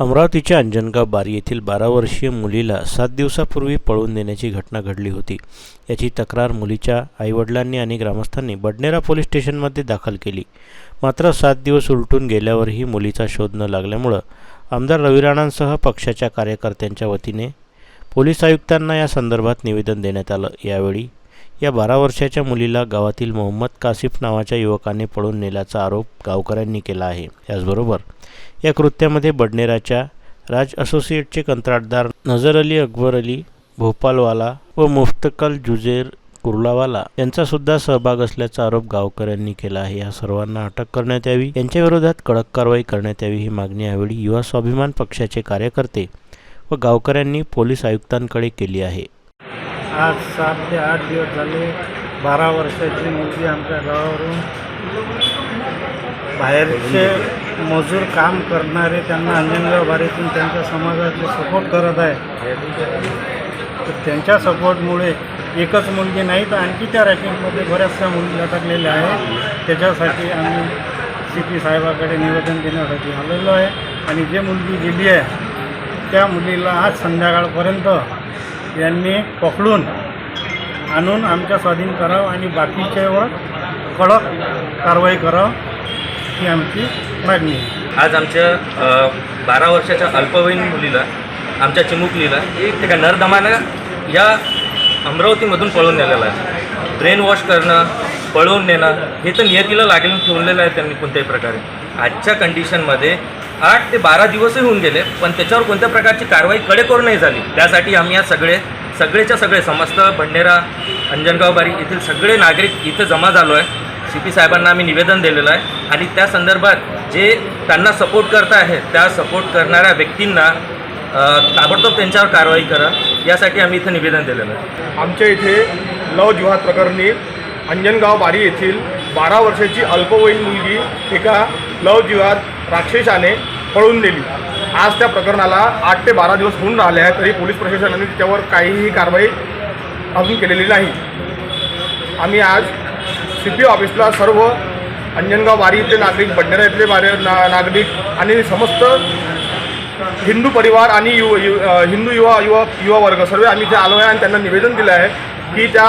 अमरावतीच्या अंजनगाव बारी येथील बारा वर्षीय मुलीला सात दिवसापूर्वी पळवून देण्याची घटना घडली होती. याची तक्रार मुलीच्या आईवडिलांनी आणि ग्रामस्थांनी बडनेरा पोलीस स्टेशनमध्ये दाखल केली. मात्र सात दिवस उलटून गेल्यावरही मुलीचा शोध न लागल्यामुळं आमदार रवी राणांसह पक्षाच्या कार्यकर्त्यांच्या वतीने पोलीस आयुक्तांना या संदर्भात निवेदन देण्यात आलं. यावेळी या बारा वर्षाच्या मुलीला गावातील मोहम्मद कासिफ नावाच्या युवकाने पळून नेल्याचा आरोप गावकऱ्यांनी केला आहे. याचबरोबर या कृत्यामध्ये बडनेराच्या राज असोसिएटचे कंत्राटदार नजर अली अकबर अली भोपालवाला व मुफ्तकल जुजेर कुर्लावाला यांचासुद्धा सहभाग असल्याचा आरोप गावकऱ्यांनी केला आहे. या सर्वांना अटक करण्यात यावी यांच्याविरोधात कडक कारवाई करण्यात यावी ही मागणी यावेळी युवा स्वाभिमान पक्षाचे कार्यकर्ते व गावकऱ्यांनी पोलीस आयुक्तांकडे केली आहे. आज सात ते आठ दिवस झाले. बारा वर्षाची मुलगी आमच्या गावावरून. बाहेरचे मजूर काम करणारे त्यांना अंजनगाव बारीतून त्यांच्या समाजाचे सपोर्ट करत आहे. तर त्यांच्या सपोर्टमुळे एकच मुलगी नाही तर आणखी त्या रॅकिंगमध्ये बऱ्याचशा मुली अटकलेल्या आहेत. त्याच्यासाठी आम्ही सी पी साहेबाकडे निवेदन देण्यासाठी आलेलो आहे. आणि जे मुलगी गेली आहे त्या मुलीला आज संध्याकाळपर्यंत यांनी पकडून आणून आमच्या स्वाधीन करावं आणि बाकीच्यावर कडक कारवाई करावं ही आमची मागणी आज आमच्या बारा वर्षाच्या अल्पवयीन मुलीला आमच्या चिमुकलीला एका नरदमानं या अमरावतीमधून पळून नेलेला आहे. ब्रेन वॉश करणं पळवून नेणं हे तर नियतीला लागेल ठेवलेलं आहे त्यांनी कोणत्याही प्रकारे. आजच्या कंडिशनमध्ये आठ ते बारा दिवसही होऊन गेले पण त्याच्यावर कोणत्या प्रकारची कारवाई कडेकोर नाही झाली. त्यासाठी आम्ही या सगळे सगळेच्या सगळे समस्त भंडेरा अंजनगाव बारी येथील सगळे नागरिक इथं जमा झालो आहे. सी पी साहेबांना आम्ही निवेदन दिलेलं आहे. आणि त्या संदर्भात जे त्यांना सपोर्ट करत आहे त्या सपोर्ट करणाऱ्या व्यक्तींना ताबडतोब त्यांच्यावर कारवाई करा. यासाठी आम्ही इथं निवेदन दिलेलं आहे. आमच्या इथे लव जिहाद प्रकरणी अंजनगाव बारी येथील बारा वर्षाची अल्पवयीन मुलगी एका लव जिहाद राक्षसाने पळून दिली आज त्या प्रकरणाला आठ ते बारा दिवस होऊन राहिले आहेत तरी पोलीस प्रशासनाने त्याच्यावर काहीही कारवाई अजून केलेली नाही. आम्ही आज सी पी ऑफिसला सर्व अंजनगाव बारी इथले नागरिक बडनेरा इथले ना नागरिक आणि समस्त हिंदू परिवार आणि यु यु हिंदू युवा युवा युवा वर्ग सर्व आम्ही इथे आलो आहे आणि त्यांना निवेदन दिलं आहे की त्या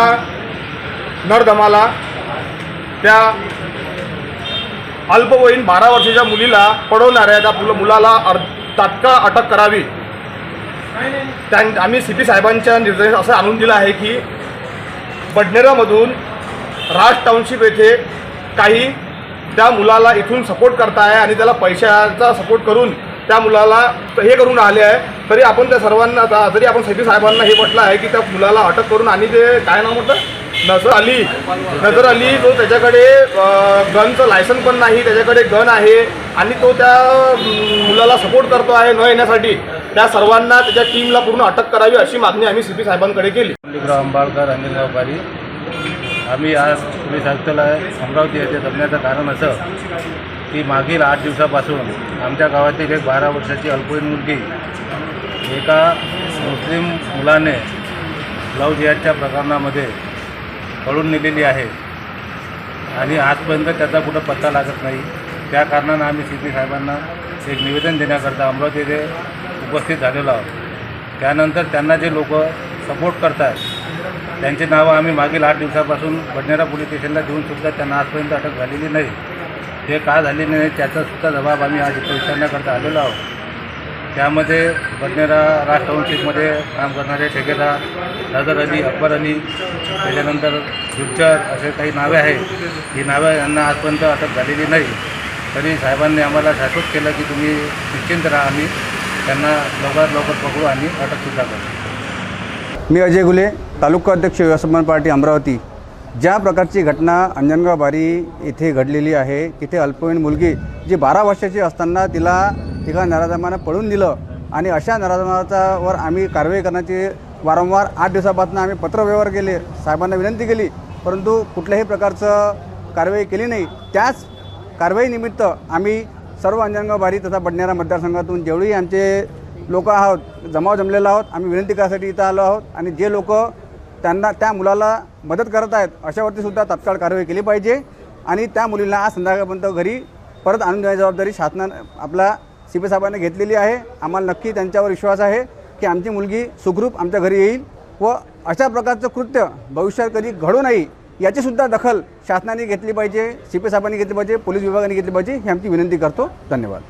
नरदमाला त्या अल्पवयीन बारा वर्षाच्या मुलीला पडवणाऱ्या त्या मुलं मुलाला अर तात्काळ अटक करावी. त्यां आम्ही सी पी साहेबांच्या निर्देश असं आणून दिलं आहे की बडनेरामधून राज टाउनशिप येथे काही त्या मुलाला इथून सपोर्ट करताय आणि त्याला पैशाचा सपोर्ट करून त्या मुलाला हे करून राहिले आहे. तरी आपण त्या सर्वांना आता- तरी आपण सी साहेबांना हे म्हटलं आहे की त्या मुलाला अटक करून आणि ते काय नाव म्हटलं? नजर अली नजर अली जो त्याच्याकडे गनचं लायसन पण नाही त्याच्याकडे गन आहे आणि तो त्या मुलाला सपोर्ट करतो आहे न येण्यासाठी. त्या सर्वांना त्याच्या टीमला पूर्ण अटक करावी अशी मागणी आम्ही सी साहेबांकडे केली. लिबराव अनिल अंजनगाव आम्ही आज पोलीस आयुक्तालय अमरावती येथे जमण्याचं कारण असं की मागील आठ दिवसापासून आमच्या गावातील एक बारा वर्षाची अल्पवयीन मुलगी एका मुस्लिम मुलाने लव जिहादच्या प्रकरणामध्ये पळून नेलेली आहे. आणि आजपर्यंत त्याचा कुठं पत्ता लागत नाही. त्या कारणानं आम्ही सी पी साहेबांना एक निवेदन देण्याकरता अमरावती येथे उपस्थित झालेलो आहोत. त्यानंतर त्यांना जे लोक सपोर्ट करतात त्यांची नावं आम्ही मागील आठ दिवसापासून बडनेरा पोलीस स्टेशनला देऊन सुद्धा त्यांना आजपर्यंत अटक झालेली नाही. ते का झाली नाही त्याचासुद्धा जबाब आम्ही आज इथं विचारण्याकरता आलेलो आहोत. त्यामध्ये बडनेरा राज टाउनशिपमध्ये काम करणारे ठेकेदार दादर अली अकबर अली त्याच्यानंतर गुज्जर असे काही नावे आहेत. ही नावं यांना आजपर्यंत अटक झालेली नाही. तरी साहेबांनी आम्हाला शाश्वत केलं की तुम्ही निश्चिंत राहा. आम्ही त्यांना लवकरात लवकर पकडू आणि अटकसुद्धा करू. मी अजय गुले तालुका अध्यक्ष युवा पार्टी अमरावती. ज्या प्रकारची घटना अंजनगाव बारी येथे घडलेली आहे तिथे अल्पवयीन मुलगी जी बारा वर्षाची असताना तिला एका नराधमानं पळून दिलं आणि अशा नराधमाचा वर आम्ही कारवाई करण्याची वारंवार आठ दिवसापासून आम्ही पत्रव्यवहार केले साहेबांना विनंती केली परंतु कुठल्याही प्रकारचं कारवाई केली नाही. त्याच कारवाईनिमित्त आम्ही सर्व अंजनगावबारी तथा बडनेरा मतदारसंघातून जेवढी आमचे लोक आहोत जमाव जमलेला आहोत आम्ही विनंती करायसाठी इथं आलो आहोत आणि जे लोक त्यांना त्या मुलाला मदत करत आहेत अशावरती सुद्धा तात्काळ कारवाई केली पाहिजे आणि त्या मुलीला आज संध्याकाळपर्यंत घरी परत आणून देण्याची जबाबदारी शासनानं आपला सी पी साहेबांनी घेतलेली आहे. आम्हाला नक्की त्यांच्यावर विश्वास आहे. की आमची मुलगी सुखरूप आमच्या घरी येईल व अशा प्रकारचं कृत्य भविष्यात कधी घडू नये याचीसुद्धा दखल शासनाने घेतली पाहिजे सी पी साहेबांनी घेतली पाहिजे पोलीस विभागाने घेतली पाहिजे ही आमची विनंती करतो. धन्यवाद.